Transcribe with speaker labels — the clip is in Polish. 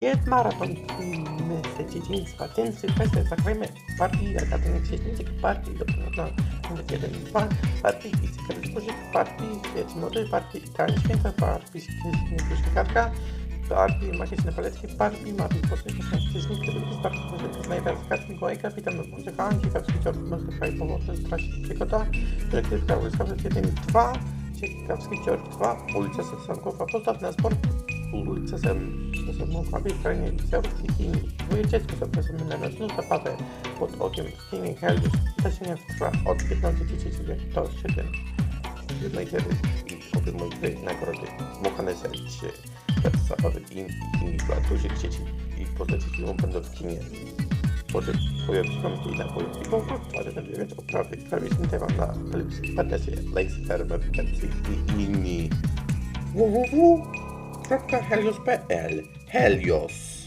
Speaker 1: Jest maraton z dzieciństwa. Ten sylwester zagrajmy partii gatunek księżniczek, partii do na numer 1 i 2, partii i cykary spożyk, partii świeci młody, partii Italii święta, partii świecznikarka, partii magiczne paletki, partii mapy posłów księżniczek, partii spożyk, najpierw karty Mikołajka, witam na punkcie Hanki, ciekawski cior, Moskwa i pomocy, straszy Piekota, dyrektywka, łyskawek 1 i 2, ciekawski cior 2, ulica Sosnkowa, postaw na sport, ulica Sem, Sosnkowa, w krainie liceów i Chin. Moje dziecko zapraszamy na nas zapawę pod okiem w kinie Helios. Zasięgnie trwa od 15.30 do 7. Jednej gry i obejmuje gry nagrody Mochane Serce, zabawy i inni dla dużych dzieci i postaci filmu będą w kinie. Może pojawią i napoje i powrót, ale nabierać oprawy. Prawie temat na telewizji Panesie, Laser, Webkency i inni. Helios PL. Helios.